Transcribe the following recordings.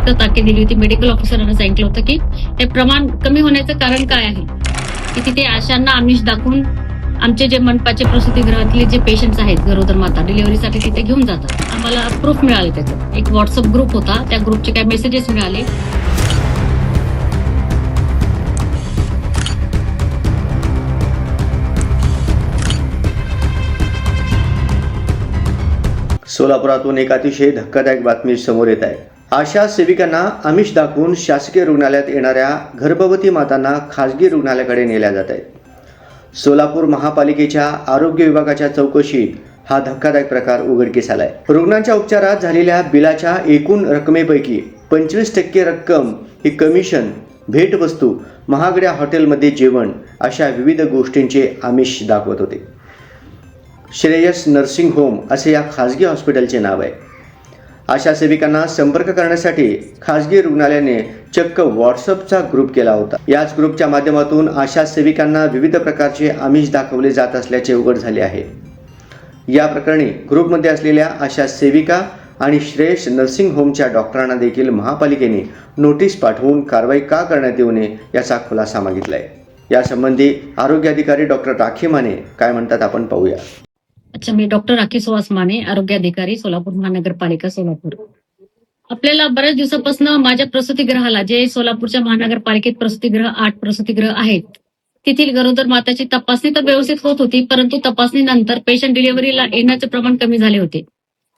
सक्त ताकीद दिली होती मेडिकल ऑफिसरांना सांगितलं होतं की हे प्रमाण कमी होण्याचं कारण काय आहे? की तिथे आशांना आमिष दाखवून आमचे जे मनपाचे प्रसूतीगृहातले जे पेशंट्स आहेत गरोदर माता डिलिव्हरीसाठी तिथे घेऊन जातात. आम्हाला प्रूफ मिळाले त्याचं. एक व्हॉट्सअप ग्रुप होता त्या ग्रुपचे काही मेसेजेस मिळाले. सोलापुरातून एक अतिशय धक्कादायक बातमी समोर येत आहे. आशा सेविकांना आमिष दाखवून शासकीय रुग्णालयात येणाऱ्या गर्भवती मातांना खाजगी रुग्णालयाकडे नेल्या जात आहेत. सोलापूर महापालिकेच्या आरोग्य विभागाच्या चौकशीत हा धक्कादायक प्रकार उघडकीस आलाय. रुग्णांच्या उपचारात झालेल्या बिलाच्या एकूण रकमेपैकी पंचवीस टक्के रक्कम ही कमिशन भेटवस्तू महागड्या हॉटेलमध्ये जेवण अशा विविध गोष्टींचे आमिष दाखवत होते. श्रेयस नर्सिंग होम असे या खाजगी हॉस्पिटलचे नाव आहे. आशा सेविकांना संपर्क करण्यासाठी खाजगी रुग्णालयाने चक्क व्हॉट्सअपचा ग्रुप केला होता. याच ग्रुपच्या माध्यमातून आशा सेविकांना विविध प्रकारचे आमिष दाखवले जात असल्याचे उघड झाले आहे. या प्रकरणी ग्रुपमध्ये असलेल्या आशा सेविका आणि श्रेयस नर्सिंग होमच्या डॉक्टरांना देखील महापालिकेने नोटीस पाठवून कारवाई का करण्यात येऊ नये याचा खुलासा मागितलाय. यासंबंधी आरोग्य अधिकारी डॉक्टर राखी माने काय म्हणतात आपण पाहूया. अच्छा मी डॉक्टर राखी सुहास माने आरोग्य अधिकारी सोलापूर महानगरपालिका सोलापूर. आपल्याला बऱ्याच दिवसापासून माझ्या प्रसूतीगृहाला जे सोलापूरच्या महानगरपालिकेत प्रसूतीगृह आठ प्रसूतीगृह आहेत तेथील गरोदर माताची तपासणी तर व्यवस्थित होत होती परंतु तपासणीनंतर पेशंट डिलिव्हरीला येण्याचे प्रमाण कमी झाले होते.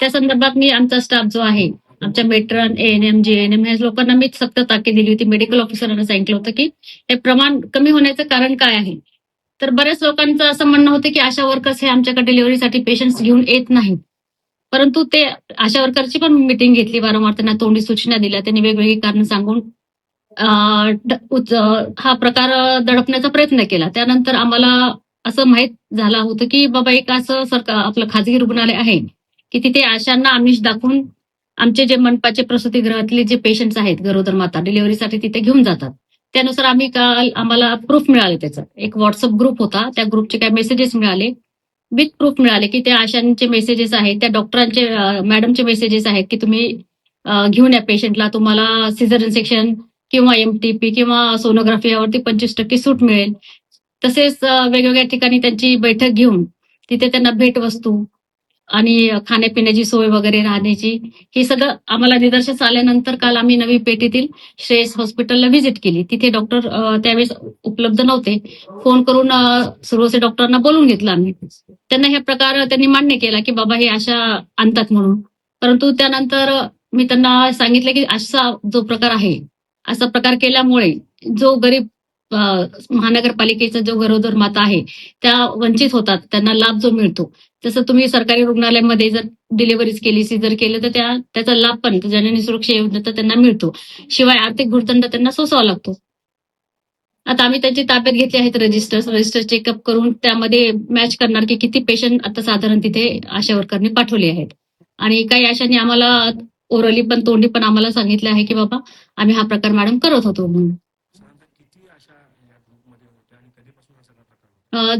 त्या संदर्भात मी आमचा स्टाफ जो आहे आमच्या मेट्रन एएनएम जेएनएम ह्या लोकांना मी सक्त ताकीद दिली होती मेडिकल ऑफिसरांना सांगितलं होतं की हे प्रमाण कमी होण्याचं कारण काय आहे. तर बऱ्याच लोकांचं असं म्हणणं होतं की आशा वर्कर्स हे आमच्याकडे डिलिव्हरीसाठी पेशंट्स घेऊन येत नाहीत. परंतु ते आशा वर्करची पण मिटिंग घेतली वारंवार त्यांना तोंडी सूचना दिल्या त्यांनी वेगवेगळी कारण सांगून हा प्रकार दडपण्याचा प्रयत्न केला. त्यानंतर आम्हाला असं माहीत झालं होतं की बाबा एक असं सरकार आपलं खाजगी रुग्णालय आहे की तिथे आशांना आमिष दाखवून आमचे जे मनपाचे प्रसूतीगृहातले जे पेशंट्स आहेत गरोदर माता डिलिव्हरीसाठी तिथे घेऊन जातात. त्यानुसार आम्ही काल आम्हाला प्रूफ मिळाले त्याचं. एक व्हॉट्सअप ग्रुप होता. त्या ग्रुपचे काही मेसेजेस मिळाले. विथ प्रूफ मिळाले की त्या आशांचे मेसेजेस आहेत त्या डॉक्टरांचे मॅडमचे मेसेजेस आहेत की तुम्ही घेऊन या पेशंटला तुम्हाला सिझर सेक्शन किंवा एमटीपी किंवा सोनोग्राफी यावरती पंचवीस टक्के सूट मिळेल. तसेच वेगवेगळ्या ठिकाणी त्यांची बैठक घेऊन तिथे त्यांना भेटवस्तू आणि खाण्यापिण्याची सोय वगैरे राहण्याची. हे सगळं आम्हाला निदर्शनास आल्यानंतर काल आम्ही नवी पेठेतील श्रेयस हॉस्पिटलला व्हिजिट केली. तिथे डॉक्टर त्यावेळेस उपलब्ध नव्हते. फोन करून अं, सुरवसे डॉक्टरांना बोलून घेतलं आम्ही. त्यांना हे प्रकार त्यांनी मान्य केला की बाबा हे अशा आणतात म्हणून. परंतु त्यानंतर मी त्यांना सांगितलं की असा जो प्रकार आहे असा प्रकार केल्यामुळे जो गरीब महानगरपालिकेचा जो गरोदर माता आहे त्या वंचित होतात. त्यांना लाभ जो मिळतो. तसं तुम्ही सरकारी रुग्णालयामध्ये जर डिलिव्हरीज केली सिजर केलं तर त्या त्याचा लाभ पण जननी सुरक्षा योजनेचा त्यांना मिळतो. शिवाय आर्थिक भूर्दंड त्यांना सोसावा लागतो. आता आम्ही त्यांची ताब्यात घेतली आहेत रजिस्टर्स रजिस्टर चेकअप करून त्यामध्ये मॅच करणार की किती पेशंट आता साधारण तिथे आशा वर्करनी पाठवले आहेत. आणि काही आशांनी आम्हाला ओरली पण तोंडी पण आम्हाला सांगितलं आहे की बाबा आम्ही हा प्रकार मॅडम करत होतो म्हणून.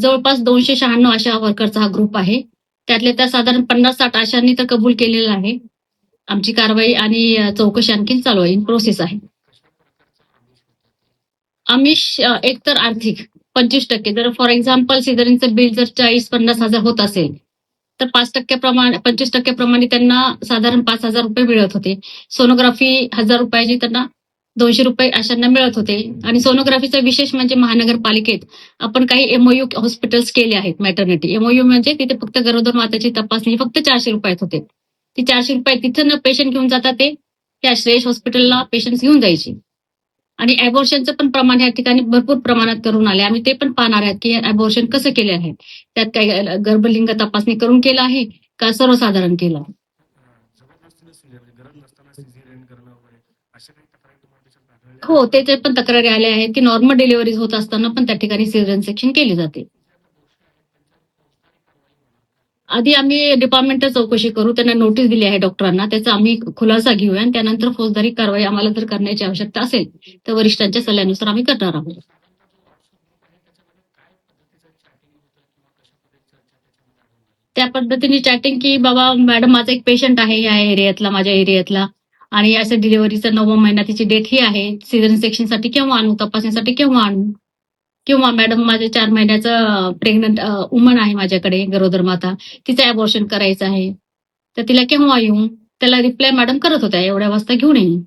जवळपास दोनशे शहाण्णव आशा वर्करचा हा ग्रुप आहे. त्यातले त्या साधारण पन्नास साठ आशांनी तर कबूल केलेलं आहे. आमची कारवाई आणि चौकशी आणखी चालू आहे. इन प्रोसेस आहे. आमिष एकतर आर्थिक पंचवीस टक्के. जर फॉर एक्झाम्पल सिझरिंगचं बिल जर चाळीस पन्नास हजार होत असेल तर पाच टक्के प्रमाणे पंचवीस टक्के प्रमाणे त्यांना साधारण पाच हजार रुपये मिळत होते. सोनोग्राफी हजार रुपयाची त्यांना दोनशे रुपये अशांना मिळत होते. आणि सोनोग्राफीचा विशेष म्हणजे महानगरपालिकेत आपण काही एमओयू हॉस्पिटल्स केले आहेत मॅटर्निटी एमओयू म्हणजे तिथे फक्त गरोदर माताची तपासणी म्हणजे फक्त चारशे रुपयात होते. ती चारशे रुपये तिथं न पेशंट घेऊन जातात ते त्या श्रेयश हॉस्पिटलला पेशंट घेऊन जायची. आणि अबॉर्शनचं पण प्रमाण या ठिकाणी भरपूर प्रमाणात करून आले आम्ही ते पण पाहणार आहोत की अबॉर्शन कसं केले आहे. त्यात काही गर्भलिंग तपासणी करून केलं आहे का सर्वसाधारण केलं आहे? अं, जबरदस्तीने सिझर म्हणजे गरज नसताना सिझेरियन करणं वगैरे अशा काही तक्रारी तुम्हाला त्याच्यात हो त्याचे पण तक्रारी आल्या आहेत की नॉर्मल डिलिव्हरीज होत असताना पण त्या ठिकाणी सिझरन सेक्शन केली जाते. आधी आम्ही डिपार्टमेंट चौकशी करू त्यांना नोटीस दिली आहे डॉक्टरांना त्याचा आम्ही खुलासा घेऊया आणि त्यानंतर फौजदारी कारवाई आम्हाला जर करण्याची आवश्यकता असेल तर वरिष्ठांच्या सल्ल्यानुसार आम्ही करणार आहोत. त्या पद्धतीने चॅटिंग की बाबा मॅडम माझा एक पेशंट आहे या एरियातला माझ्या एरियातला आणि याच्या डिलिव्हरीचा नववा महिना तिची डेट ही आहे. सिझन सेक्शनसाठी केव्हा आणू? तपासणीसाठी केव्हा आणू? किंवा मॅडम माझे चार महिन्याचं प्रेग्नंट वुमन आहे माझ्याकडे गरोदर माता. तिचं अबॉर्शन करायचं आहे. तर तिला केव्हा येऊ? त्याला रिप्लाय मॅडम करत होत्या. एवढ्या वाजता घेऊन येईन